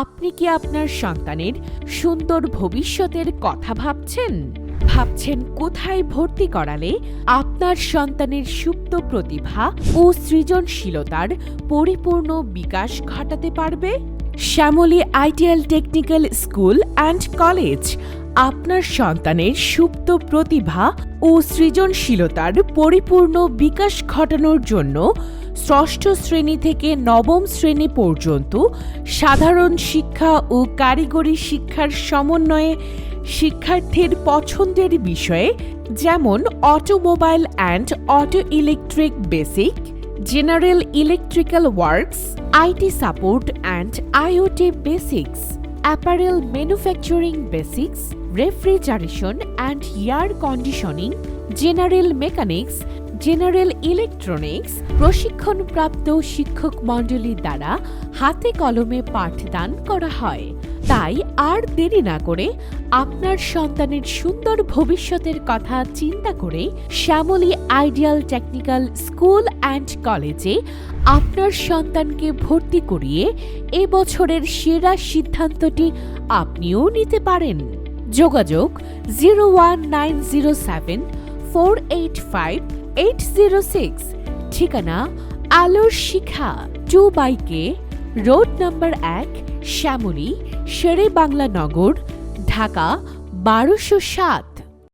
আপনি কি আপনার সন্তানের সুন্দর ভবিষ্যতের কথা ভাবছেন? ভাবছেন কোথায় ভর্তি করালে আপনার সন্তানের সুপ্ত প্রতিভা ও সৃজনশীলতার পরিপূর্ণ বিকাশ ঘটাতে পারবে? Shyamoli ITL technical school and college আপনার সন্তানের সুপ্ত প্রতিভা ও সৃজনশীলতার পরিপূর্ণ বিকাশ ঘটানোর জন্য ষষ্ঠ শ্রেণি থেকে নবম শ্রেণি পর্যন্ত সাধারণ শিক্ষা ও কারিগরি শিক্ষার সমন্বয়ে শিক্ষার্থীর পছন্দের বিষয়ে যেমন automobile and auto electric basic, general electrical works, IT support and IoT basics, apparel manufacturing basics refrigeration and air conditioning, general mechanics, general electronics, প্রশিক্ষণপ্রাপ্ত শিক্ষক মণ্ডলীর দ্বারা হাতে কলমে পাঠদান করা হয়। তাই আর দেরি না করে আপনার সন্তানের সুন্দর ভবিষ্যতের কথা চিন্তা করে Shyamoli ideal technical school and কলেজে আপনার সন্তানকে ভর্তি করিয়ে এবছরের সেরা সিদ্ধান্তটি আপনিও নিতে পারেন। যোগাযোগ zero one nine zero seven four eight five eight zero six ঠিকানা আলোর শিখা টু বাইকে রোড নাম্বার এক, শ্যামলী, শেরে বাংলা নগর, ঢাকা বারোশো সাত।